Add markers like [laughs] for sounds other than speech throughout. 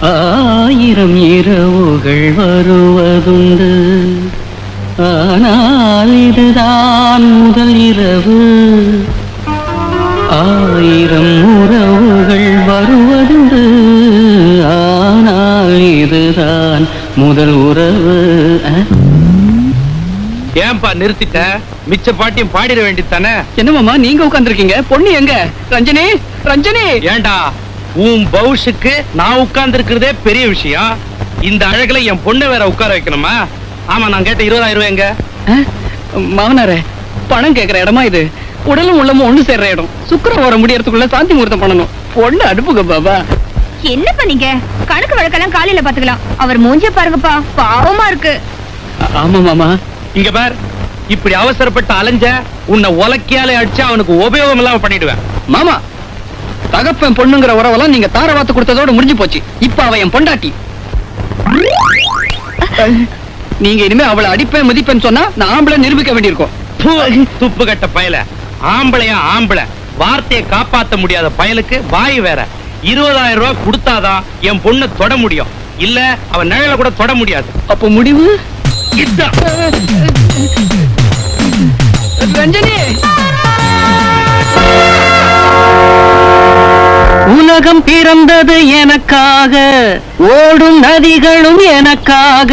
ஆயிரம் இரவுகள் வருவதுண்டு. ஆனால் இதுதான் முதல் இரவு. ஆயிரம் உறவுகள் வருவதுண்டு. ஆனால் இதுதான் முதல் உறவு? ஏன்பா நிறுத்திட்ட? மிச்ச பாட்டியும் பாடிட வேண்டியது தானே? என்ன மாமா நீங்க உட்கார்ந்திருக்கீங்க? பொண்ணு எங்க? ரஞ்சனி? ரஞ்சனி? ஏண்டா? உன் பவுஷுக்கு நான் உட்கார்ந்து இருக்கிறதே பெரிய விஷயம். இந்த அழகுல என் பொண்ணை வேற உட்கார வைக்கணுமா? ஆமா நான் கேட்ட இருபதாயிரம் ரூபாய் எங்க? அஹ்? மாமனாரே பணம் கேக்குற இடமா இது? உடலும் உள்ளமும் ஒண்ணு சேர்ற இடம். சுக்கரம் வர முடியறதுக்குள்ள சாந்தி முகூர்த்தம் பண்ணணும். பொண்ணு அனுப்புங்க பாபா. என்ன பண்ணீங்க கணக்கு வழக்கெல்லாம் காலையில பாத்துக்கலாம் அவர் மூஞ்ச பாருங்கப்பா. பாவமா இருக்கு. ஆமா மாமா. இங்க பார். இப்படி அவசரப்பட்டு அலைஞ்ச உன்னை உலக்கியாலே அடிச்சு அவனுக்கு உபயோகம் இல்லாம பண்ணிடுவேன். மாமா தகப்பன் பொண்ணுங்கிற உறவெல்லாம் நீங்க தார வாத்து கொடுத்ததோட முடிஞ்சு போச்சு. இப்ப அவ என் பொண்டாட்டி. நீங்க இனிமே அவளை அடிப்பேன் மதிப்பேன்னு சொன்னா நான் ஆம்பளை நிரூபிக்க வேண்டியிருக்கும். துப்பு கட்ட பயல. ஆம்பளையா ஆம்பளை. வார்த்தையை காப்பாத்த முடியாத பயலுக்கு வாய் வேற. இருபதாயிரம் ரூபாய் கொடுத்தாதான் என் பொண்ணை தொட முடியும். இல்ல அவன் நிழல கூட தொட முடியாது. அப்ப முடிவு. ரஞ்சனி! உலகம் பிறந்தது எனக்காக ஓடும் நதிகளும் எனக்காக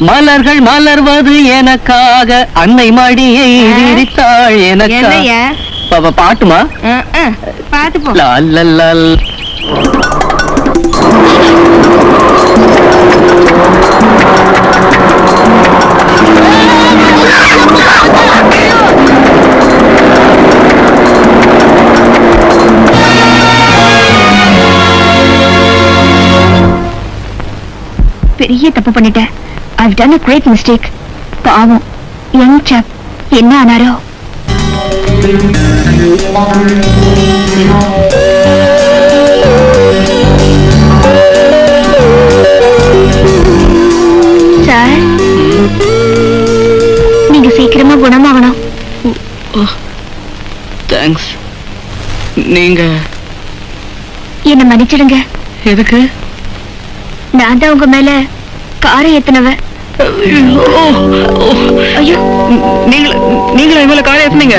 மலர்கள் மலர்வது எனக்காக அன்னை மடியை விரித்தாள் எனக்காக பாட்டுமா? பாத்து போ. பெரிய தப்பு பண்ணிட்டேன். I've done a great mistake. பாவம். யங் சாப் என்ன ஆனாரோ? சார் நீங்க சீக்கிரமா குணமாகணும். தேங்க்ஸ் நீங்க என்ன மன்னிச்சிடுங்க. எதுக்கு? நான் தான் உங்க மேல காரை ஏத்துனவ ஐயோ நீங்கள நீங்களா இவ்வளவு காலை ஏத்துனீங்க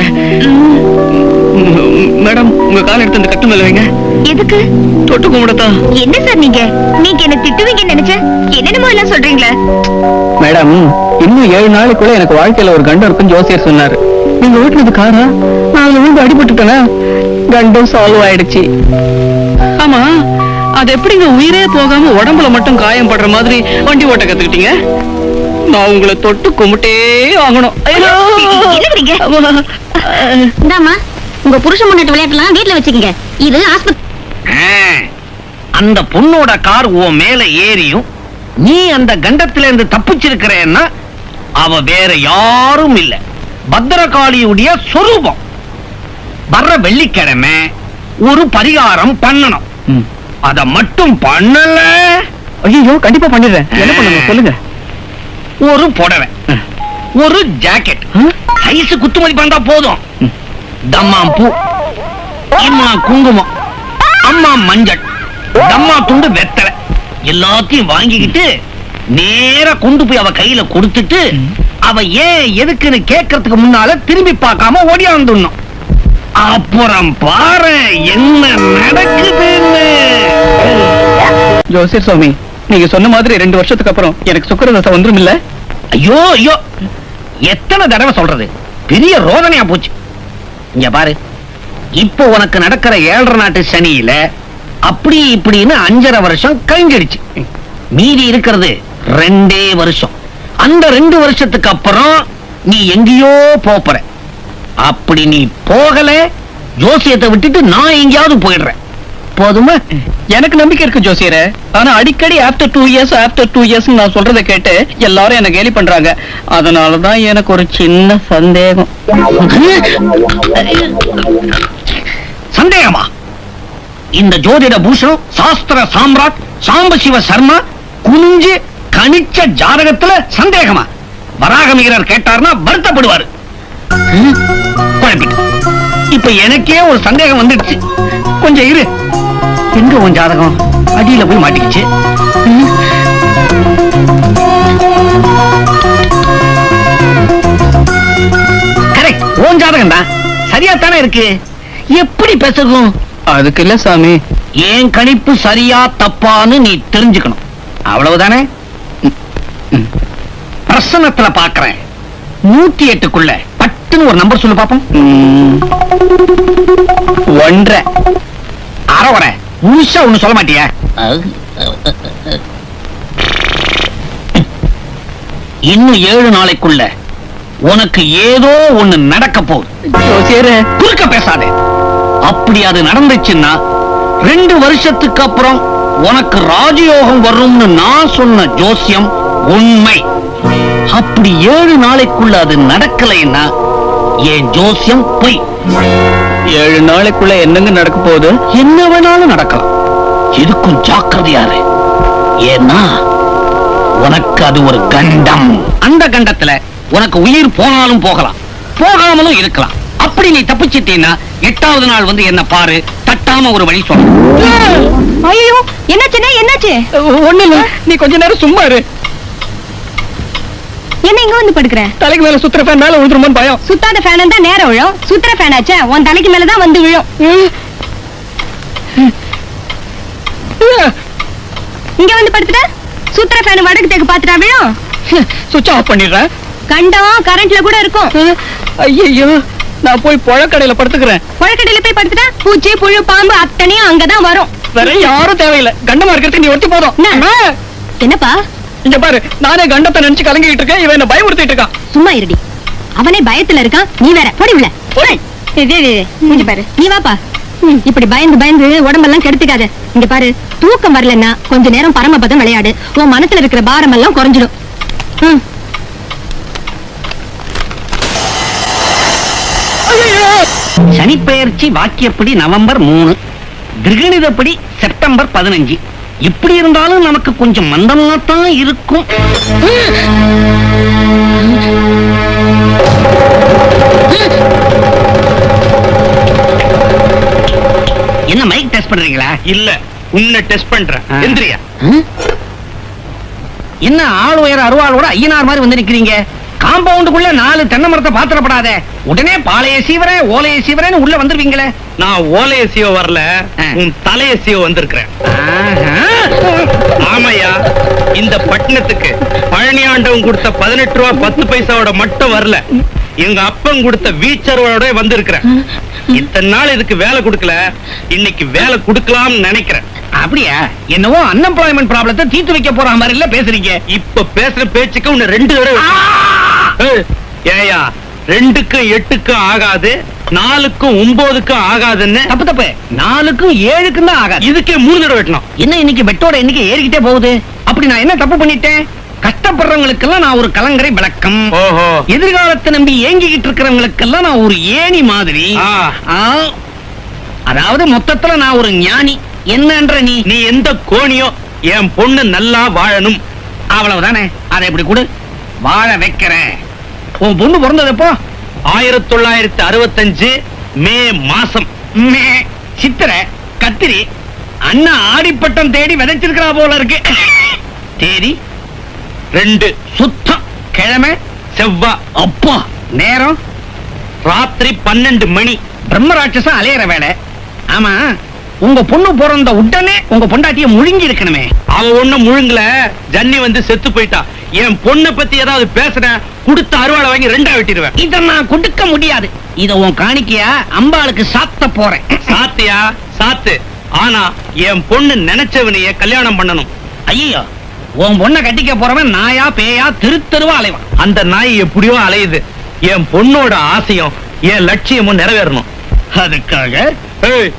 மேடம் உங்க காலை எடுத்து அந்த கட்டு மேல வைங்க. எதுக்கு? தொட்டு கும்பிடத்தான் என்ன சார் நீங்க? நீங்க என்ன திட்டுவீங்கன்னு நினைச்சேன் என்னென்னமோ எல்லாம் சொல்றீங்களே. மேடம் இன்னும் ஏழு நாளைக்குள்ள எனக்கு வாழ்க்கையில ஒரு கண்டம் இருக்குன்னு ஜோசியர் சொன்னாரு. நீங்க ஓட்டுனது காரா? நான் அதுல விழுந்து அடிபட்டுட்டேனா. கண்டம் சால்வ் ஆயிடுச்சு. ஆமா. அது எப்படிங்க உயிரே போகாம உடம்புல மட்டும் காயம் படுற மாதிரி வண்டி ஓட்ட கத்துக்கிட்டீங்க? நான் உங்களை தொட்டு கும்பிட்டே ஆகணும். இந்தாமா உங்க புருஷ முன்னாடி விளையாட்டுலாம் வீட்டுல வச்சுக்கோங்க. இது ஆஸ்பத்திரி அந்த பொண்ணோட கார் உன் மேல ஏறியும் நீ அந்த கண்டத்துல இருந்து தப்பிச்சிருக்கிறேன்னா அவ வேற யாரும் இல்ல. பத்திரகாளியுடைய சொரூபம். வர்ற வெள்ளிக்கிழமை ஒரு பரிகாரம் பண்ணணும். அத மட்டும் பண்ணல. ஐயோ கண்டிப்பா பண்ணிடுறேன். என்ன பண்ணணும்? சொல்லுங்க. ஒரு புடவை. ஒரு ஜாக்கெட் சைஸ் குத்து மதிப்பு இருந்தா போதும். தம்மாம் பூ இம்மா குங்குமம். அம்மா மஞ்சள். தம்மா துண்டு வெத்தலை. எல்லாத்தையும் வாங்கிக்கிட்டு நேரா கொண்டு போய் அவ கையில கொடுத்துட்டு அவ ஏன் எதுக்குன்னு கேட்கறதுக்கு முன்னால திரும்பி பார்க்காம ஓடியாந்துடணும். அப்புறம் பாரு என்ன நடக்குதுன்னு. ஜோசியர் சுவாமி நீங்க சொன்ன மாதிரி ரெண்டு வருஷத்துக்கு அப்புறம் எனக்கு சுக்கர தசை வந்துரும் இல்ல? ஐயோ ஐயோ. எத்தனை தடவை சொல்றது? பெரிய ரோதனையா போச்சு. இங்க பாரு. இப்போ உனக்கு நடக்கிற ஏழரை நாட்டு சனியில அப்படி இப்படின்னு அஞ்சரை வருஷம் கழிஞ்சிடுச்சு. மீதி இருக்கிறது ரெண்டே வருஷம். அந்த ரெண்டு வருஷத்துக்கு அப்புறம் நீ எங்கேயோ போப் போற. அப்படி நீ போகல ஜோசியத்தை விட்டுட்டு நான் எங்கேயாவது போயிடுறேன். போதுமா? எனக்கு நம்பிக்கை இருக்கு ஜோசியரே. ஆனா அடிக்கடி after two years after two years நான் சொல்றதை கேட்டு எல்லாரும் என்ன கேலி பண்றாங்க. அதனாலதான் எனக்கு ஒரு சின்ன சந்தேகம். சந்தேகமா? இந்த ஜோதிட பூஷணம் சாஸ்திர சாம்ராட் சாம்பசிவ சர்மா குனிஞ்சு கணிச்ச ஜாதகத்துல சந்தேகமா? வராகமிகரர் கேட்டார்னா வருத்தப்படுவாரு. இப்ப எனக்கே ஒரு சந்தேகம் வந்துடுச்சு. கொஞ்சம் இரு. எங்க உன் ஜாதகம்? அடியில போய் மாட்டிக்கிச்சு. கரெக்ட் உன் ஜாதகம் தான் சரியா தானே இருக்கு? எப்படி பெசகும் அதுக்கு இல்ல சாமி. ஏன் கணிப்பு சரியா தப்பான்னு நீ தெரிஞ்சுக்கணும். அவ்வளவுதானே. பிரசனத்துல பாக்குறேன். நூத்தி எட்டுக்குள்ள பட்டுன்னு ஒரு நம்பர் சொல்லு பாப்போம். ஒன்றரை. அரை வர முழுசா ஒண்ணு சொல்ல மாட்டியா. இன்னும் ஏழு நாளைக்குள்ள உனக்கு ஏதோ ஒண்ணு நடக்க போகுது. குறுக்க பேசாதே. அப்படி அது நடந்துச்சுன்னா ரெண்டு வருஷத்துக்கு அப்புறம் உனக்கு ராஜயோகம் வரும்னு நான் சொன்ன ஜோசியம் உண்மை. அப்படி ஏழு நாளைக்குள்ள அது நடக்கலைன்னா என் ஜோசியம் பொய்? ஏழு நாளைக்குள்ள என்னங்க நடக்க போகுது? என்ன வேணாலும் நடக்கலாம். இதுக்கும் ஜாக்கிரதையாரு ஏன்னா உனக்கு அது ஒரு கண்டம். அந்த கண்டத்துல உனக்கு உயிர் போனாலும் போகலாம். போகாமலும் இருக்கலாம். அப்படி நீ தப்பிச்சிட்டீன்னா எட்டாவது நாள் வந்து என்ன பாரு. தட்டாம ஒரு வழி சொல்ல. ஐயோ என்னாச்சுன்னா என்னாச்சு? ஒண்ணு இல்ல நீ கொஞ்ச நேரம் சும்மா இரு. என்ன இங்க வந்து படுக்கிற? தலைக்கு மேல சுத்துற ஃபேன் மேல விழுந்துருமோன்னு பயம். சுத்தாத ஃபேன் தான் நேரம் விழும். சுத்துற ஃபேன் ஆச்சே உன் தலைக்கு மேலதான் வந்து விழும். இங்க வந்து படுத்துட்ட? சுத்துற ஃபேன் வடக்கு தேக்கு பாத்துட்டா விழும். சுவிட்ச் ஆஃப் பண்ணிடுறேன். கண்டம் கரண்ட்ல கூட இருக்கும். ஐயோ நான் போய் பழக்கடையில படுத்துக்கிறேன். புழக்கடையில போய் படுத்துட்டா? பூச்சி புழு பாம்பு அத்தனையும் அங்கதான் வரும். வேற யாரும் தேவையில்லை. கண்டமா இருக்கிறதுக்கு நீ ஒட்டி போதும். என்னப்பா? இங்க பாரு நானே கண்டத்தை நினைச்சு கலங்கிட்டு இருக்கேன். இவன் என்ன பயமுறுத்திட்டு இருக்கான். சும்மா இருடி. அவனே பயத்துல இருக்கான் நீ வேற. போடி உள்ள. இங்க பாரு. நீ வாப்பா. இப்படி பயந்து பயந்து உடம்பெல்லாம் கெடுத்துக்காத. இங்க பாரு தூக்கம் வரலன்னா கொஞ்ச நேரம் பரமபதம் விளையாடு. உன் மனசுல இருக்கிற பாரம் எல்லாம் குறைஞ்சிடும். ம். சனிப்பெயர்ச்சி வாக்கியப்படி நவம்பர் மூணு கிரகணிதப்படி செப்டம்பர் பதினஞ்சு. இப்படி இருந்தாலும் நமக்கு கொஞ்சம் மந்தமா தான் இருக்கும் என்ன மைக் டெஸ்ட் பண்றீங்களா இல்ல உன்னை டெஸ்ட் பண்றேன். எந்திரியா? என்ன ஆள் உயர அருவாளோட ஐயனார் மாதிரி வந்து நிக்கிறீங்க காம்பவுண்டுக்குள்ள நாலு தென்னை மரத்தை பாத்திரப்படாத உடனே பாளைய சீவரன் ஓலைய சீவரன் உள்ள வந்துருவீங்களே நான் ஓலைய சிவ வரல. உன் தலைய சிவ வந்திருக்கிறேன். ஆமையா இந்த பட்டணத்துக்கு பழனியாண்டவன் கொடுத்த பதினெட்டு ரூபா பத்து பைசாவோட மட்டும் வரல. எங்க அப்பன் கொடுத்த வீச்சரோட வந்திருக்கிறேன். இத்தனை நாள் இதுக்கு வேலை கொடுக்கல இன்னைக்கு வேலை கொடுக்கலாம்னு நினைக்கிறேன். அப்படியா? என்னவோ அன்எம்ப்ளாய்மெண்ட் ப்ராப்ளத்தை தீர்த்து வைக்க போற மாதிரி இல்ல பேசுறீங்க. இப்ப பேசுற பேச்சுக்கு உன்னை ரெண்டு தடவை ஏயா ரெண்டுக்கும் எட்டுக்கும் ஆகாது. நாலுக்கும் ஒன்பதுக்கும் ஆகாதுன்னு. தப்பு தப்பு. நாலுக்கும் ஏழுக்கும் தான் ஆகாது. இதுக்கே மூணு தடவை வெட்டணும். என்ன இன்னைக்கு பெட்டோட எண்ணிக்கை ஏறிக்கிட்டே போகுது? அப்படி நான் என்ன தப்பு பண்ணிட்டேன்? கஷ்டப்படுறவங்களுக்கெல்லாம் நான் ஒரு கலங்கரை விளக்கம். ஓஹோ. எதிர்காலத்தை நம்பி ஏங்கிக்கிட்டு இருக்கிறவங்களுக்கெல்லாம் நான் ஒரு ஏணி மாதிரி. அதாவது மொத்தத்துல நான் ஒரு ஞானி. என்னன்ற நீ. நீ எந்த கோணியோ என் பொண்ணு நல்லா வாழணும். அவ்வளவுதானே. அதை எப்படி கொடு. வாழ வைக்கிறேன். உன் பொண்ணு பிறந்தது எப்போ? ஆயிரத்தி தொள்ளாயிரத்தி அறுபத்தஞ்சு மே மாசம். மே, சித்திரை கத்திரி அண்ணா ஆடிப்பட்டம் தேடி விதைச்சிருக்கிறா போல இருக்கு. தேதி ரெண்டு சுத்தம். கிழமை செவ்வா அப்பா. நேரம் ராத்திரி பன்னெண்டு மணி. பிரம்மராட்சசம் அலையிற வேலை. ஆமா உங்க பொண்ணு பிறந்த உடனே உங்க பொண்டாட்டிய முழுங்கி இருக்கணுமே. அவ ஒண்ணு முழுங்கல. ஜன்னி வந்து செத்து போயிட்டா. என் பொண்ணை பத்தி ஏதாவது பேசுறேன் கொடுத்த அருவாளை வாங்கி ரெண்டா வெட்டிடுவேன். இத நான் கொடுக்க முடியாது. இத உன் காணிக்கையா? அம்பாளுக்கு சாத்த போறேன். சாத்தியா? சாத்து. ஆனா என் பொண்ணு நினைச்சவனைய கல்யாணம் பண்ணணும். ஐயோ உன் பொண்ணை கட்டிக்க போறவன் நாயா பேயா தெரு தெருவா அலைவான். அந்த நாய் எப்படியோ அலையுது. என் பொண்ணோட ஆசையும் என் லட்சியமும் நிறைவேறணும். அதுக்காக? ஏய்,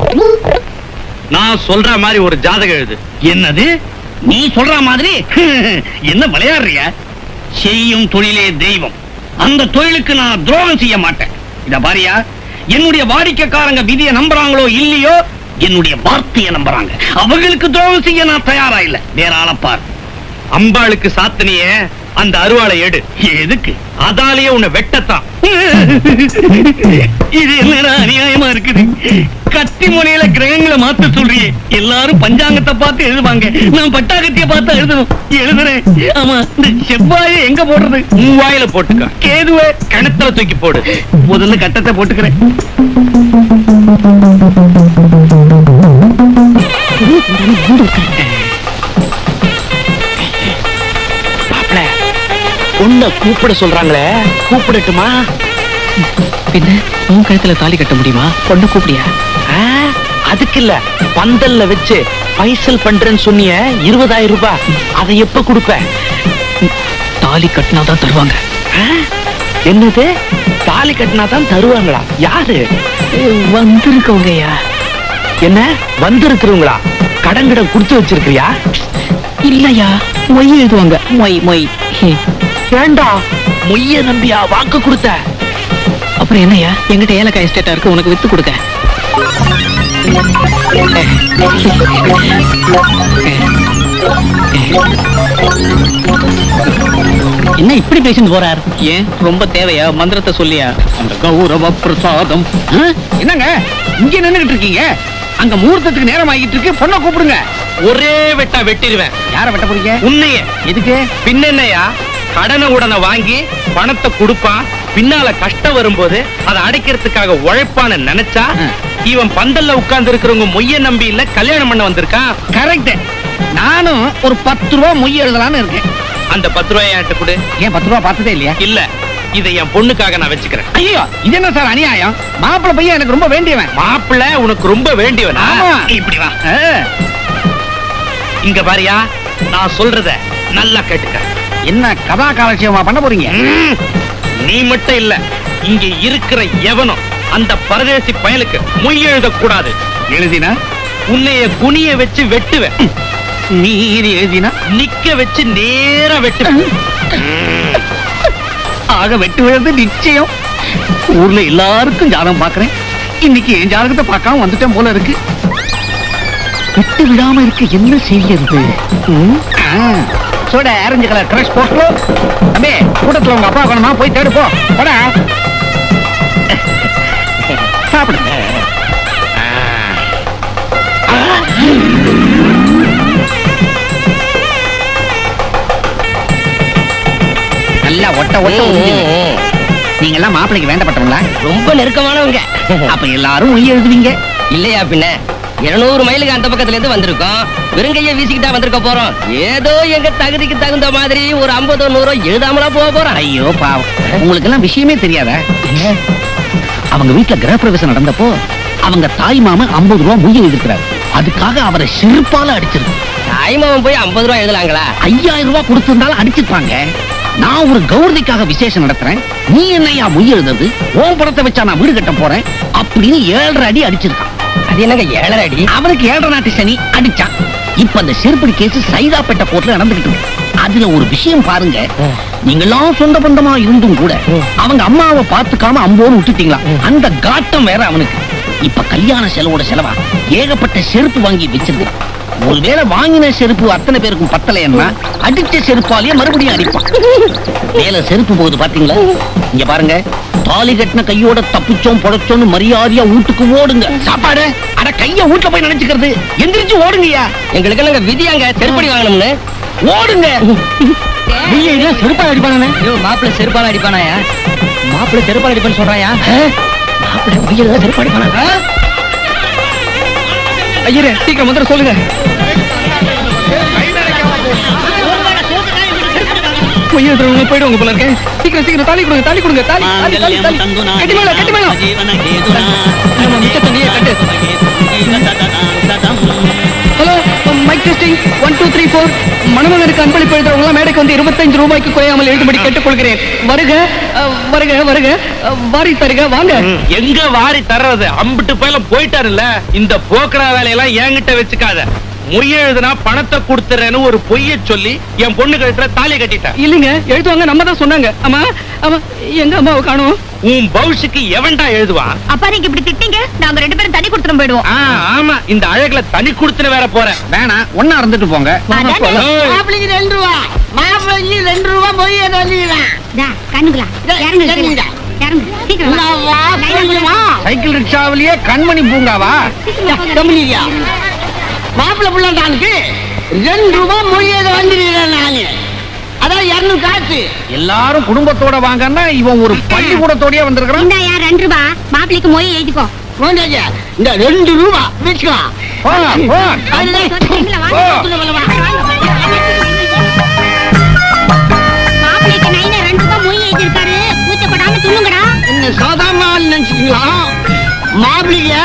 நான் சொல்ற மாதிரி ஒரு ஜாதகம் எழுது. என்னது? நீ சொல்ற மாதிரி? [laughs] என்ன விளையாடுறிய? செய்யும் தொழிலே தெய்வம். அந்த தொழிலுக்கு நான் துரோகம் செய்ய மாட்டேன். இத பாரியா என்னுடைய வாடிக்கைக்காரங்க விதியை நம்புறாங்களோ இல்லையோ என்னுடைய வார்த்தையை நம்புறாங்க. அவங்களுக்கு துரோகம் செய்ய நான் தயாரா இல்ல. வேற ஆளப்பார் அம்பாளுக்கு சாத்தனையே அந்த அருவாளை எடு. எதுக்கு? அதாலேயே உன்னை வெட்டத்தான். இது என்னடா அநியாயமா இருக்குது? கத்தி முனையில கிரகங்களை மாத்த சொல்றியே. எல்லாரும் பஞ்சாங்கத்தை பார்த்து எழுதுவாங்க. நான் பட்டாகத்திய பார்த்து எழுதணும். எழுதுறேன். ஆமா இந்த செவ்வாயை எங்க போடுறது? உன் வாயில போட்டுக்க. கேதுவ கிணத்துல தூக்கி போடு. முதல்ல கட்டத்தை போட்டுக்கிறேன். உன்னை கூப்பிட சொல்றாங்களே கூப்பிடட்டுமா? பின்ன உன் கழுத்துல தாலி கட்ட முடியுமா? பொண்ணு கூப்பிடியா? அதுக்கு இல்ல. பந்தல்ல வச்சு பைசல் பண்றேன்னு சொன்னிய இருபதாயிரம் ரூபாய். அதை எப்ப கொடுப்ப? தாலி கட்டினாதான் தருவாங்க. என்னது? தாலி கட்டினா தான் தருவாங்களா? யாரு? வந்திருக்கவங்கய்யா. என்ன? வந்திருக்கிறவங்களா? கடன் கிடம் கொடுத்து வச்சிருக்கியா இல்லையா? மொய் எழுதுவாங்க. மொய் மொய். ஏண்டா மொய்ய நம்பியா வாக்கு கொடுத்த? அப்புறம் என்னய்யா? எங்கிட்ட ஏலக்காய் எஸ்டேட்டா இருக்கு உனக்கு வித்து கொடுக்க. என்ன இப்படி பேசிட்டு போறார்? ஏன்? ரொம்ப தேவையா? மந்திரத்தை சொல்லியா? அந்த கௌரவ பிரசாதம்? என்னங்க? இங்க நின்னுகிட்டு இருக்கீங்க? அங்க முகூர்த்தத்துக்கு நேரம் ஆகிட்டு இருக்கு. பொண்ணை கூப்பிடுங்க. ஒரே வெட்டா வெட்டிடுவேன். யார வெட்ட போறீங்க? உன்னைய. எதுக்கு? பின்னென்னையா கடனை உடனே வாங்கி பணத்தை கொடுப்பான். பின்னால கஷ்டம் வரும்போது அதை அடைக்கிறதுக்காக உழைப்பான்னு நினைச்சா. இவன் பந்தல்ல உட்கார்ந்து இருக்கிறவங்க மொய்ய நம்பி இல்ல கல்யாணம் பண்ண வந்திருக்கான் கரெக்ட் நானும் ஒரு பத்து ரூபா மொய் எழுதலாம்னு இருக்கேன். அந்த பத்து ரூபாய் என்கிட்ட கொடு. ஏன் பத்து ரூபா பார்த்ததே இல்லையா? இல்ல இதை என் பொண்ணுக்காக நான் வச்சுக்கிறேன். ஐயோ இது என்ன சார் அநியாயம்? மாப்பிள்ளை பையன் எனக்கு ரொம்ப வேண்டியவன். மாப்பிள்ளை உனக்கு ரொம்ப வேண்டியவனா. இப்படி வா. இங்க பாரியா நான் சொல்றத நல்லா கேட்டுக்க. என்ன கதா காலட்சியமா பண்ண போறீங்க? நீ மட்டும் இல்ல. இங்க இருக்கிற எவனும் அந்த பரதேசி பயலுக்கு மொய் எழுதக்கூடாது. எழுதினா? உன்னைய குனிய வச்சு வெட்டுவேன். நீர் எழுதினா? நிக்க வச்சு நேரா வெட்டுவேன். ஆக வெட்டு விழுறது நிச்சயம். ஊர்ல எல்லாருக்கும் ஜாதகம் பாக்குறேன் இன்னைக்கு என் ஜாதகத்தை பார்க்காம வந்துட்டேன் போல இருக்கு. விட்டு விடாம இருக்க என்ன செய்யறது? சோட ஆரஞ்சு கலர் கிரஷ் போட்டு அம்மே கூட்டத்துல உங்க அப்பா வேணுமா போய் தேடு போ. போடா. சாப்பிடுங்க. நல்லா ஒட்ட ஒட்ட. நீங்க எல்லாம் மாப்பிளைக்கு வேண்டப்பட்டவங்களா? ரொம்ப நெருக்கமானவங்க. அப்ப எல்லாரும் மொய் எழுதுவீங்க. இல்லையா பின்ன? இருநூறு மைலுக்கு அந்த பக்கத்துல இருந்து வந்திருக்கோம். வெறுங்கைய வீசிக்கிட்டா வந்திருக்க போறோம். ஏதோ எங்க தகுதிக்கு தகுந்த மாதிரி ஒரு ஐம்பதோ நூறோ எழுதாமலா போக போறோம். ஐயோ பாவம். உங்களுக்கு எல்லாம் விஷயமே தெரியாதா? அவங்க வீட்டுல கிரகப்பிரவேசம் நடந்தப்போ அவங்க தாய் மாமன் ஐம்பது ரூபா மொய் எழுதிருக்கிறாரு அதுக்காக அவரை செருப்பால அடிச்சிருக்கு. தாய்மாவன் போய் ஐம்பது ரூபா எழுதலாங்களா? ஐயாயிரம் ரூபாய் கொடுத்திருந்தாலும் அடிச்சிருப்பாங்க. நான் ஒரு கௌரதிக்காக விசேஷம் நடத்துறேன். நீ என்னையா மொய் எழுதுறது? உன் படத்தை வச்சா நான் வீடு கட்ட போறேன். அப்படின்னு ஏழரை அடி அடிச்சிருக்கான். அது என்னங்க ஏழரை அடி? அவனுக்கு ஏழரை நாட்டு சனி அடிச்சான். இப்ப அந்த செருப்படி கேஸ் சைதாப்பேட்டை கோர்ட்ல நடந்துகிட்டு அதுல ஒரு விஷயம் பாருங்க. நீங்கெல்லாம் சொந்த பந்தமா இருந்தும் கூட அவங்க அம்மாவை பார்த்துக்காம அம்போன்னு விட்டுட்டீங்களா? அந்த காட்டம் வேற அவனுக்கு. இப்ப கல்யாண செலவோட செலவா? ஏகப்பட்ட செருப்பு வாங்கி வச்சிருக்கான் ஒருவேளை வாங்கின செருப்பு அத்தனை பேருக்கும் பத்தலைன்னா அடிச்ச செருப்பாலேயே மறுபடியும் அடிப்பான். [laughs] மேல செருப்பு போகுது பாத்தீங்களா? இங்க பாருங்க. தாலி கட்டின கையோட தப்பிச்சோம் புடைச்சோன்னு மரியாதையா வீட்டுக்கு ஓடுங்க. சாப்பாடு? அட கைய வீட்டுல போய் நினைச்சுக்கிறது. எந்திரிச்சு ஓடுங்கய்யா. எங்களுக்கு என்னங்க விதியாங்க செருப்படி வாங்கணும்னு. ஓடுங்க. செருப்பா அடிப்பானே? ஐயோ மாப்பிள்ளை செருப்பால அடிப்பானாயா? மாப்பிள்ளை செருப்பால அடிப்பான்னு சொல்றாயா? மாப்பிள்ளை உயிரை செருப்பா அடிப்பானா? ஐயரே சீக்கிரம் மந்திரம் சொல்லுங்க. பொய் எழுதுறவங்க போயிடுவாங்க போல இருக்கேன் சீக்கிரம் சீக்கிரம் தாலி கொடுங்க தாலி கொடுங்க தாலி தாலி தாலி தாலி. கட்டி மேல கட்டி மேல. ஆமா, மிச்ச தண்ணியே கட்டு. Hello mic testing one two three four மணமகனுக்கு அன்பளிப்பு எழுதுறவங்க மேடைக்கு வந்து இருபத்தஞ்சு ரூபாய்க்கு குறையாமல் எழுதும்படி கேட்டுக்கொள்கிறேன். வருக வருக வருக. வாரி தருக வாங்க. எங்க வாரி தர்றது? அம்பிட்டு போயில போயிட்டாருல்ல. இந்த போக்கடா வேலையெல்லாம் என்கிட்ட வச்சுக்காத. மொய் எழுதுனா பணத்தை கொடுத்துறேன்னு ஒரு பொய்ய சொல்லி என் பொண்ணு கழுத்துல தாலி கட்டிட்டேன் இல்லைங்க எழுதுவாங்க. நம்ம தான் சொன்னாங்க. ஆமா ஆமா எங்க அம்மாவை காணும். உன் பவுஷுக்கு எவன்டா எழுதுவான் அப்பா நீங்க இப்படி திட்டீங்க நாங்க ரெண்டு பேரும் தனி கொடுத்துட்டு போயிடுவோம். ஆமா இந்த அழகுல தனி கொடுத்துட்டு வேற போறேன். வேணாம் ஒன்னா இருந்துட்டு போங்க. மாப்பிளைக்கு ரெண்டு ரூபா. மாப்பிளைக்கு ரெண்டு ரூபா போய் கண்ணுங்களா இறங்கு இறங்குங்க. இறங்கு சீக்கிரம் வா. வா, போங்கம்மா. சைக்கிள் ரிக்ஷாவிலேயே கண்மணி பூங்காவா? மாப்பிள்ளை பிள்ளைட்டானுக்கு ரெண்டு ரூபா மொய் அதை வந்துக்கிறேன் நானு அதான் இருநூறு காசு எல்லாரும் குடும்பத்தோட வாங்கன்னா இவன் ஒரு பள்ளிக்கூடத்தோடயே வந்திருக்கிறான் இந்தாயா ரெண்டு ரூபா மாப்பிளைக்கு மொய் எழுதிக்கோ இந்த ரெண்டு ரூபா வச்சுக்கலாம். மாப்பிளைக்கு நைனா ரெண்டு ரூபா மொய் எழுதிருக்காரு கூச்சப்படாம துண்ணுங்கடா என்ன சாதாரண ஆள் நினைச்சுக்கீங்களா மாப்பிளைக்கு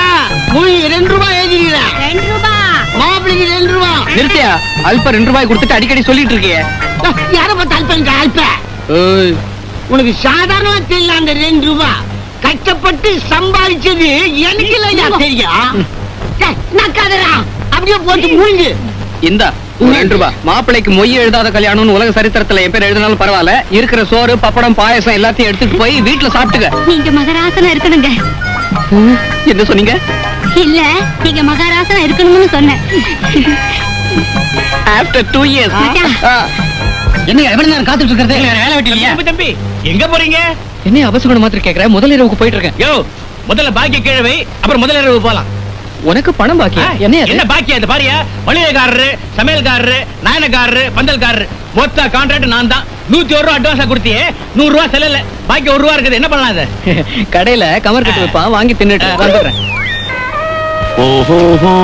மொய் ரெண்டு ரூபா நிறுத்தியா? அல்ப ரெண்டு ரூபாய் கொடுத்துட்டு அடிக்கடி சொல்லிட்டு இருக்கியே. யார பார்த்து அல்பங்க அல்ப? உனக்கு சாதாரணமா தெரியல அந்த ரெண்டு ரூபா. கஷ்டப்பட்டு சம்பாதிச்சது எனக்கு இல்லையா தெரியும் அப்படியே போட்டு மூழ்கு. இந்தா ரெண்டு ரூபாய் மாப்பிள்ளைக்கு மொய் எழுதாத கல்யாணம்னு உலக சரித்திரத்துல என் பேர் எழுதினாலும் பரவாயில்ல. இருக்கிற சோறு பப்படம் பாயசம் எல்லாத்தையும் எடுத்துட்டு போய் வீட்டுல சாப்பிட்டுக்க. நீங்க மகராசனா இருக்கணுங்க. என்ன சொன்னீங்க? இல்ல நீங்க மகாராசனா இருக்கணும்னு சொன்னேன். ஆஃப்டர் டூ இயர்ஸ் மச்சான். என்ன எவ்வளவு நேரம் காத்துட்டு இருக்கிறது? வேலை வெட்டி இல்லையா? தம்பி, எங்க போறீங்க? என்ன அவசரம் மாத்திரம் கேக்குற முதல் இரவுக்கு போயிட்டு இருக்கேன். யோ முதல்ல பாக்கிய கிழவை அப்புறம் முதல்ல இரவு போலாம். உனக்கு பணம் பாக்கி என்ன என்ன பாக்கியா இந்த பாரியா? மளிகைக்காரரு சமையல்காரரு நாயனக்காரரு பந்தல்காரரு. மொத்த கான்ட்ராக்ட் நான் தான் நூத்தி ஒரு ரூபா அட்வான்ஸா கொடுத்தியே நூறு ரூபா செல்லல பாக்கி ஒரு ரூபா இருக்குது என்ன பண்ணலாம் அதை? கடையில கமர் கட்டு வைப்பான் வாங்கி தின்னுட்டு வந்துடுறேன். ओहो हो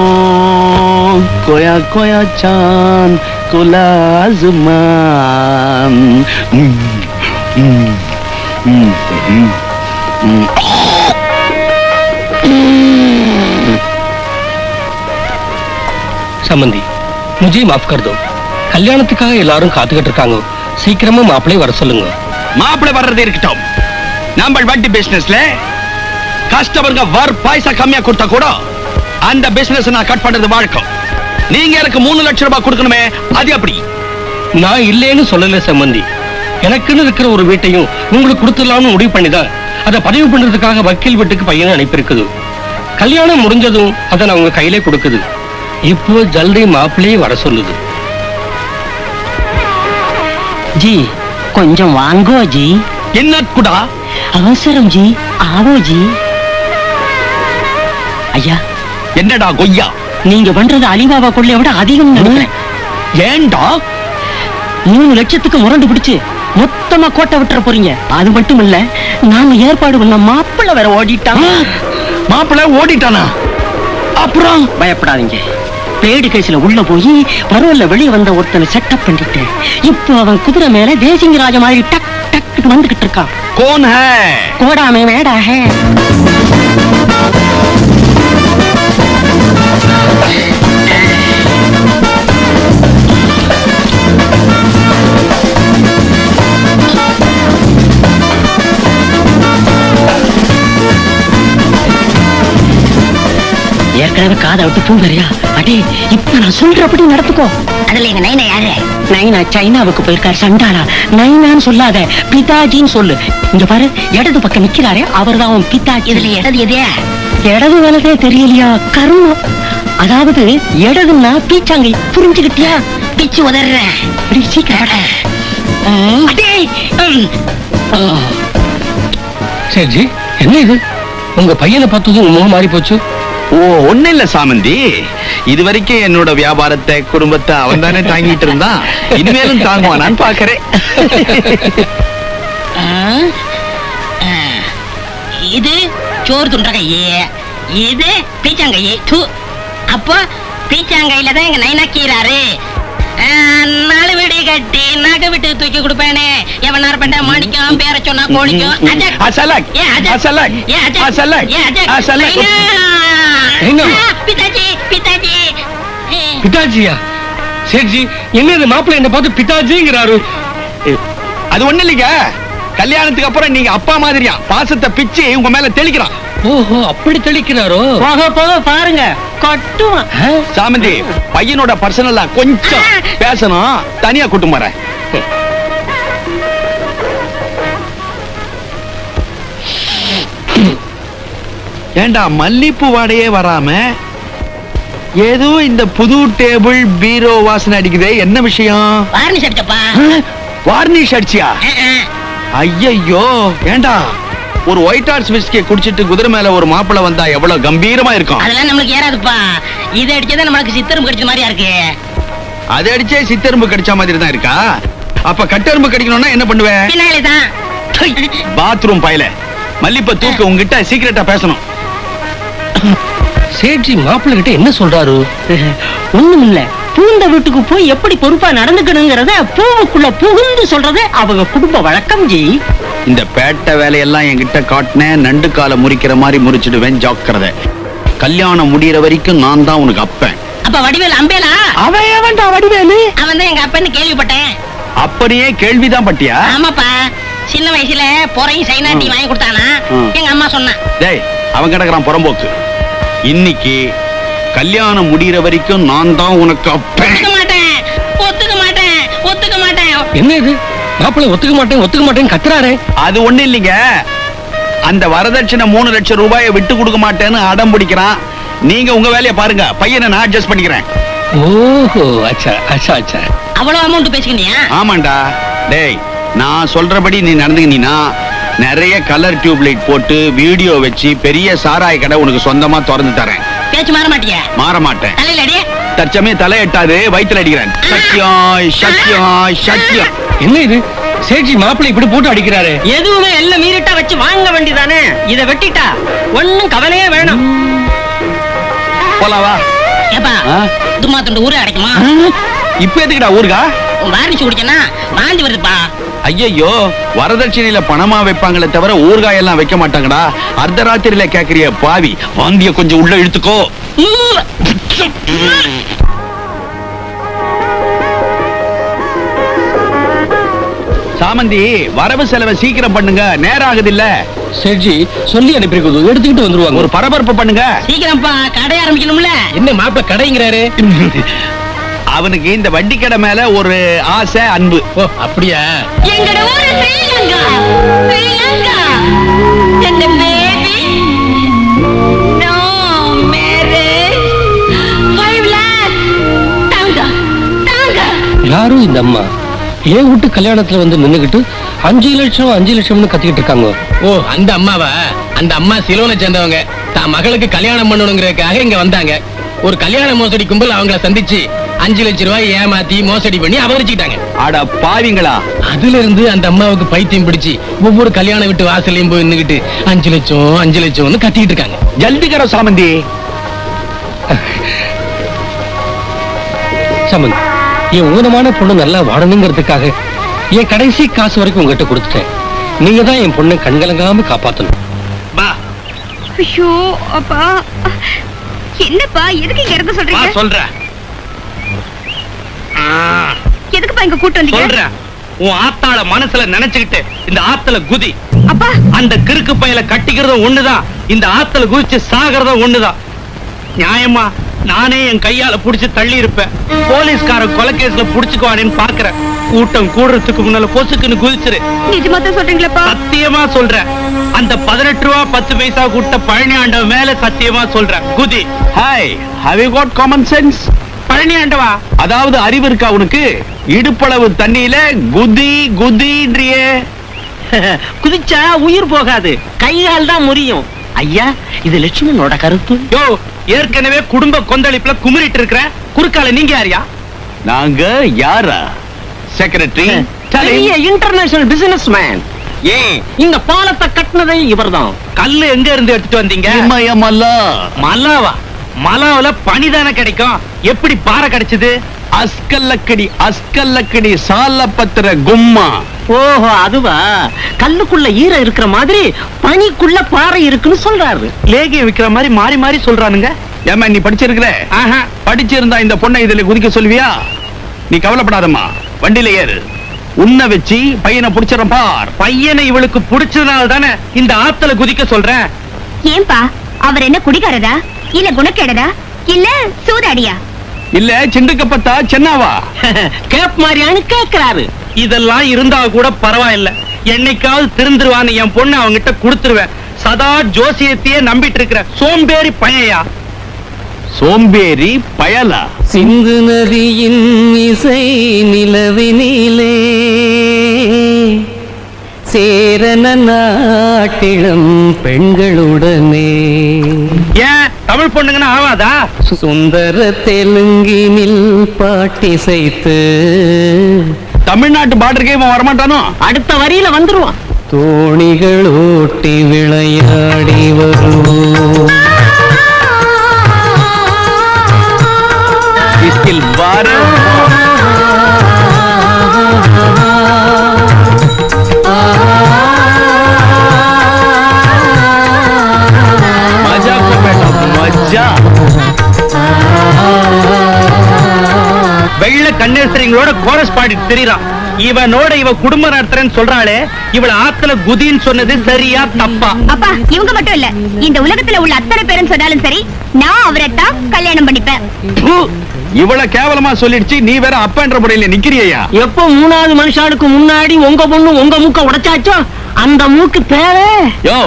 कोया कोया चांद खुला आसमान हम्म, हम्म, हम्म, हम्म, हम्म। சம்பந்தி முஜே மாஃப் கர் தோ கல்யாணத்துக்காக எல்லாரும் காத்துக்கிட்டு இருக்காங்க சீக்கிரமா மாப்பிளை வர சொல்லுங்க மாப்பிள்ளை வர்றது இருக்கட்டும் நம்ம வட்டி பிசினஸ்ல கஸ்டமருங்க வர் பைசா கம்மியா கொடுத்தா கூட அந்த பிசினஸ் நான் கட் பண்றது வழக்கம். நீங்க எனக்கு மூணு லட்சம் ரூபாய் கொடுக்கணுமே அது எப்படி? நான் இல்லைன்னு சொல்லல சம்பந்தி. எனக்குன்னு இருக்கிற ஒரு வீட்டையும் உங்களுக்கு கொடுத்துடலாம்னு முடிவு பண்ணிதான் அதை பதிவு பண்றதுக்காக வக்கீல் வீட்டுக்கு பையனை அனுப்பியிருக்குது. கல்யாணம் முடிஞ்சதும் அதை நான் உங்க கையிலே கொடுக்குது. இப்போ ஜல்தி மாப்பிள்ளையே வர சொல்லுது. ஜி கொஞ்சம் வாங்கோ ஜி. என்ன குடா? அவசரம் ஜி ஆவோ ஜி. ஐயா என்னடா கொய்யா? நீங்க பண்றது அலிபாபா கொள்ளைய விட அதிகம் ஏன்டா? மூணு லட்சத்துக்கு முரண்டு பிடிச்சு மொத்தமா கோட்டை விட்டுற போறீங்க. அது மட்டும் இல்ல நாங்க ஏற்பாடு பண்ண மாப்பிள்ளை வேற ஓடிட்டான். மாப்பிள்ளை ஓடிட்டானா? அப்புறம்? பயப்படாதீங்க. பேடு கேஸ்ல உள்ள போய் பரவல்ல வெளியே வந்த ஒருத்தனை செட்டப் பண்ணிட்டு இப்போ அவன் குதிரை மேல தேசிங்க ராஜ மாதிரி டக் டக் வந்துகிட்டு இருக்கான். கோன் ஹே. கோடாமே மேடா ஹே. ஏற்கனவே காதை விட்டு தூங்குறியா? அடே இப்ப நான் சொல்றபடி நடத்துக்கோ அதுல எங்க நைனா யாரு? நைனா சைனாவுக்கு போயிருக்காரு சண்டாளா. நைனான்னு சொல்லாத பிதாஜின்னு சொல்லு. இங்க பாரு இடது பக்கம் நிக்கிறாரே அவர்தான் உன் பிதாஜி. இதுல இடது எது? இடது வலதே தெரியலையா? கருமம் அதாவது இடதுன்னா பீச்சாங்கை. புரிஞ்சுக்கிட்டியா பிச்சு உதற சீக்கிரம். சரி என்ன இது? உங்க பையனை பார்த்ததும் முகம் மாறி போச்சு ஓ ஒண்ணு இல்ல சாமந்தி இது வரைக்கும் என்னோட வியாபாரத்தை குடும்பத்தை அவன் தானே தாங்கிட்டு இருந்தான் இனிமேலும் தாங்குவானான்னு பாக்குறேன் ஆ. ஆ. இது சோறு துண்ட கையே இது பீச்சாங்கையே தூ அப்போ பீச்சாங்கையில தான் எங்க நைனா கீறாரு நாலு வீடு கட்டி நகை விட்டு தூக்கி கொடுப்பேனே எவனார் பண்ண மாணிக்கம் பேர சொன்னா கோழிக்கும் அஜக். அசலக் ஏ. அசலக் ஏ. அசலக் ஏ. அசலக் நைனா. நைனா. ஆ, பிதாஜி பிதாஜி. ஏ. பிதாஜியா? சேட்ஜி என்ன மாப்பிள்ளை என்ன பார்த்து பிதாஜிங்கிறாரு? அது ஒண்ணு இல்லைங்க. கல்யாணத்துக்கு அப்புறம் நீங்க அப்பா மாதிரியா? பாசத்தை பிச்சு உங்க மேல தெளிக்கிறான். ஓஹோ அப்படி தெளிக்கிறாரோ? போக போக பாருங்க. கட்டுவான். சாமந்தி பையனோட பர்சனலா கொஞ்சம் பேசணும். தனியா கூட்டு போறேன். ஏண்டா மல்லிப்பூ வாடையே வராம ஏதோ இந்த புது டேபிள் பீரோ வாசனை அடிக்குதே என்ன விஷயம்? வார்னிஷ் அடிச்சப்பா. வார்னிஷ் அடிச்சியா? ஐயையோ ஏண்டா ஒரு ஒயிட் ஹார்ஸ் விஸ்கி குடிச்சிட்டு குதிரை மேல ஒரு மாப்பிளை வந்தா எவ்வளவு கம்பீரமா இருக்கும்? அதெல்லாம் நம்மளுக்கு ஏறாதுப்பா. இதை அடிச்சதா நம்மளுக்கு சித்தரும் கடிச்ச மாதிரியா இருக்கு. அது அடிச்சே சித்தெரும்பு கடிச்ச மாதிரி தான் இருக்கா? அப்ப கட்டெரும்பு கடிக்கணும்னா என்ன பண்ணுவேன் பாத்ரூம் பயல. மல்லிப்ப தூக்கு உங்ககிட்ட சீக்கிரட்டா பேசணும். சேட்ஜி மாப்பிள்ளை கிட்ட என்ன சொல்றாரு? ஒண்ணும் இல்ல. பூந்த வீட்டுக்கு போய் எப்படி பொறுப்பா நடந்துக்கணுங்கிறத பூவுக்குள்ள புகுந்து சொல்றது அவங்க குடும்ப வழக்கம் ஜி. இந்த பேட்டை வேலையெல்லாம் என்கிட்ட காட்டினேன் நண்டு காலை முறிக்கிற மாதிரி முறிச்சிடுவேன் ஜாக்கிரதை. கல்யாணம் முடியற வரைக்கும் நான் தான் உனக்கு அப்பேன். அப்ப வடிவேல் அம்பேலா? அவன் எவன்டா வடிவேலு? அவன் தான் எங்க அப்பன்னு கேள்விப்பட்டேன். அப்படியே கேள்விதான் பட்டியா? ஆமாப்பா. சின்ன வயசுல பொறையும் சைனாட்டி வாங்கி கொடுத்தானா. எங்க அம்மா சொன்னா. டேய் அவன் கிடக்குறான் புறம்போக்கு. இன்னைக்கு கல்யாணம் முடியற வரைக்கும் நான் தான் உனக்கு ஒத்துக்க மாட்டேன். ஒத்துக்க மாட்டேன். ஒத்துக்க மாட்டேன். என்ன இது? மாப்பிள்ளை ஒத்துக்க மாட்டேன் ஒத்துக்க மாட்டேன்னு கத்துறாரே. அது ஒண்ணு இல்லைங்க. அந்த வரதட்சணை மூணு லட்சம் ரூபாயை விட்டு கொடுக்க மாட்டேன்னு அடம் பிடிக்கிறான். நீங்க உங்க வேலையை பாருங்க. பையனை நான் அட்ஜஸ்ட் பண்ணிக்கிறேன். ஓஹோ அச்சா அச்சா அச்சா. அவ்வளவு அமௌண்ட் பேசிக்கினியா? ஆமாண்டா. டேய் நான் சொல்றபடி நீ நடந்துக்கினா நிறைய கலர் டியூப் லைட் போட்டு வீடியோ வச்சு பெரிய சாராய கடை உனக்கு சொந்தமா திறந்து தரேன். பேச்சு மாற மாட்டியா? மாற மாட்டேன். தலையில அடி. தற்சமயம் தலை எட்டாது வயிற்றுல அடிக்கிறேன். சத்தியம் சத்தியம் சத்தியம். என்ன இது? சேட்ஜி மாப்பிள்ளை இப்படி போட்டு அடிக்கிறாரு. எதுவுமே எல்லாம் மீறிட்டா வச்சு வாங்க வேண்டியதானே? இத வெட்டிட்டா ஒண்ணும் கவலையே வேணும். போலாம் வா. ஏப்பா ஆ? தும்மா துண்டு ஊரே அடைக்குமா? இப்ப எதுக்குடா வாரிச்சு குடிச்சனா வாந்தி வருதுப்பா. ஐயையோ வரதட்சணையில பணமா வைப்பாங்களே தவிர ஊறுகாய் எல்லாம் வைக்க மாட்டாங்கடா. அர்த்தராத்திரியில கேக்குறிய பாவி வாந்திய கொஞ்சம் உள்ள இழுத்துக்கோ. சாமந்தி வரவு செலவை சீக்கிரம் பண்ணுங்க நேரம் ஆகுது இல்ல சேட்ஜி சொல்லி அனுப்பியிருக்குது எடுத்துக்கிட்டு வந்துருவாங்க. ஒரு பரபரப்பு பண்ணுங்க. சீக்கிரம்ப்பா கடை ஆரம்பிக்கணும்ல. என்ன மாப்பிள்ளை கடைங்கிறாரு? அவனுக்கு இந்த வட்டி கடை மேல ஒரு ஆசை அன்பு. ஓ அப்படியா? யாரும் இந்த அம்மா? ஏன் வீட்டு கல்யாணத்துல வந்து நின்னுகிட்டு அஞ்சு லட்சம் அஞ்சு லட்சம்னு கத்திக்கிட்டு இருக்காங்க? ஓ அந்த அம்மாவா? அந்த அம்மா சிலோனை சேர்ந்தவங்க. தான் மகளுக்கு கல்யாணம் பண்ணணுங்கிறதுக்காக இங்க வந்தாங்க. ஒரு கல்யாண மோசடி கும்பல் அவங்கள சந்திச்சு அஞ்சு லட்சம் ரூபாய் ஏமாத்தி மோசடி பண்ணி அபகரிச்சுக்கிட்டாங்க. அட பாவிங்களா. அதுல இருந்து அந்த அம்மாவுக்கு பைத்தியம் பிடிச்சு ஒவ்வொரு கல்யாண வீட்டு வாசல்லையும் போய் நின்னுகிட்டு அஞ்சு லட்சம் அஞ்சு லட்சம்னு கத்திட்டு இருக்காங்க. ஜல்தி கர சாமந்தி. சமந்த் என் ஊனமான பொண்ணு நல்லா வாழணுங்கிறதுக்காக என் கடைசி காசு வரைக்கும் உங்ககிட்ட கொடுத்துட்டேன். நீங்க தான் என் பொண்ணை கண்கலங்காம காப்பாத்தணும். ஐயோ அப்பா. என்னப்பா எதுக்கு இங்க சொல்றீங்க? சொல்றேன். எதுக்குப்பா இங்க கூட்டு வந்தீங்க? சொல்றேன். உன் ஆத்தாள மனசுல நினைச்சுக்கிட்டு இந்த ஆத்துல குதி. அப்பா. அந்த கிறுக்கு பயல கட்டிக்கிறதும் ஒண்ணுதான். இந்த ஆத்துல குதிச்சு சாகிறதும் ஒண்ணுதான். நியாயமா? நானே என் கையால புடிச்சு தள்ளி இருப்பேன் போலீஸ்காரன் கொலைகேஸ்ல புடிச்சுக்குவானேன்னு பாக்குறேன். கூட்டம் கூடுறதுக்கு முன்னால பொசுக்குன்னு குதிச்சிரு. நிஜமா தான் சொல்றீங்களாப்பா. சத்தியமா சொல்றேன். அந்த பதினெட்டு ரூபா பத்து பைசா கூட்ட பழனி ஆண்டவன் மேல சத்தியமா சொல்றேன். குதி. Hi how you got common sense Palani ஆண்டவா? அதாவது அறிவு இருக்கா உனக்கு? இடுப்பளவு தண்ணியில குதி குதின்றியே. [laughs] குதிச்சா உயிர் போகாது. கைகால் தான் முறியும். ஐயா இது லட்சுமணனோட கருத்து. யோ ஏற்கனவே குடும்ப கொந்தளிப்புல குமுறிட்டு இருக்கிற குறுக்கால நீங்க யாரியா? நாங்க யாரா? செக்ரட்டரி [laughs] பெரிய இன்டர்நேஷனல் பிசினஸ் மேன் ஏன் இந்த பாலத்தை கட்டினதே இவர்தான். கல்லு எங்க இருந்து எடுத்துட்டு வந்தீங்க? மலாவா? மலாவுல பனிதானே கிடைக்கும். எப்படி பாறை கிடைச்சது? அஸ்கல்லக்கடி அஸ்கல்லக்கடி சாலப்பத்திர கும்மா. ஓஹோ அதுவா? கல்லுக்குள்ள ஈரம் இருக்கிற மாதிரி பனிக்குள்ள பாறை இருக்குன்னு சொல்றாரு. லேகியம் விக்கிற மாதிரி மாறி மாறி சொல்றானுங்க. ஏமா நீ படிச்சிருக்கிற ஆஹா. படிச்சிருந்தா இந்த பொண்ணை இதுல குதிக்க சொல்வியா நீ கவலைப்படாதம்மா. வண்டியில ஏறு. உன்னை வச்சு பையனை புடிச்சிடறேன் பார். பையனை இவளுக்கு பிடிச்சதுனால தானே இந்த ஆத்துல குதிக்க சொல்றேன். ஏன்பா அவர் என்ன குடிகாரரா? இல்ல குணக்கேடரா இல்ல சூதாடியா? இல்ல சிண்டுக்கப்பத்தா சென்னாவா? [laughs] கேப் மாதிரியான்னு கேக்குறாரு. இதெல்லாம் இருந்தா கூட பரவாயில்ல. என்னைக்காவது திருந்துருவான்னு என் பொண்ணு அவங்கிட்ட கொடுத்துருவேன். சதா ஜோசியத்தையே நம்பிட்டு இருக்கிற சோம்பேறி பையயா? சோம்பேறி பயலா? சிந்து நதியின் இசை நிலவினிலே சேரன நாட்டிலும் பெண்களுடனே. ஏன்? தமிழ் பொண்ணுங்கன்னா ஆவாதா? சுந்தர தெலுங்கினில் பாட்டிசைத்து. தமிழ்நாட்டு பார்டருக்கே இவன் வரமாட்டானோ? அடுத்த வரியில வந்துருவான். தோணிகள் ஓட்டி விளையாடி வருவோம். வெள்ள கண்ணேசரிங்களோட கோரஸ் பாடிட்டு திரியறான். இவனோட இவ குடும்ப நடத்துறேன்னு சொல்றாளே இவள ஆத்துல குதின்னு சொன்னது சரியா தப்பா? அப்பா இவங்க மட்டும் இல்ல இந்த உலகத்துல உள்ள அத்தனை பேரும் சொன்னாலும் சரி நான் அவரைத்தான் கல்யாணம் பண்ணிப்பேன். ப்பு, இவ்வளவு கேவலமா சொல்லிடுச்சு நீ வேற அப்பன்ற முறையில நிக்கிறியா எப்போ மூணாவது மனுஷானுக்கு முன்னாடி உங்க பொண்ணு உங்க மூக்க உடைச்சாச்சோ அந்த மூக்கு தேவை யோ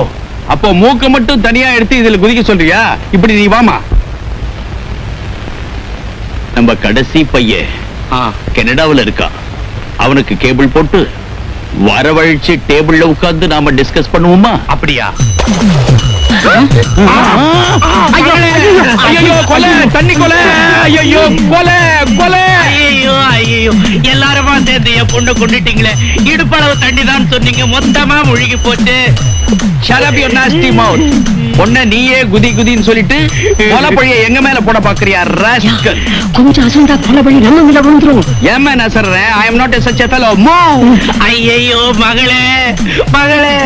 அப்போ மூக்க மட்டும் தனியா எடுத்து இதுல குதிக்க சொல்றியா? இப்படி நீ வாமா. நம்ம கடைசி பையன். கனடாவுல இருக்கா. அவனுக்கு கேபிள் போட்டு வரவழைச்சு டேபிள்ல உட்கார்ந்து நாம டிஸ்கஸ் பண்ணுவோமா? அப்படியா? தண்ணி கொலை ஐயோ கொலை கொலை. ஐயோ ஐயோ எல்லாருமா சேர்ந்து என் பொண்ணை கொண்டுட்டீங்களே. இடுப்பளவு தண்ணி தான் சொன்னீங்க மொத்தமா முழுகி போச்சு. Nasty mouth. பொண்ண நீயே குதி குதின்னு சொல்லிட்டு [laughs] கொலை பழிய எங்க மேல போட பாக்குறியா ராஸ்கல்? கொஞ்சம் அசந்தா தலைவலி நம்ம மேல விழுந்துரும். ஏன் நான் சொல்றேன் I am not such a fellow move ஐயோ மகளே மகளே.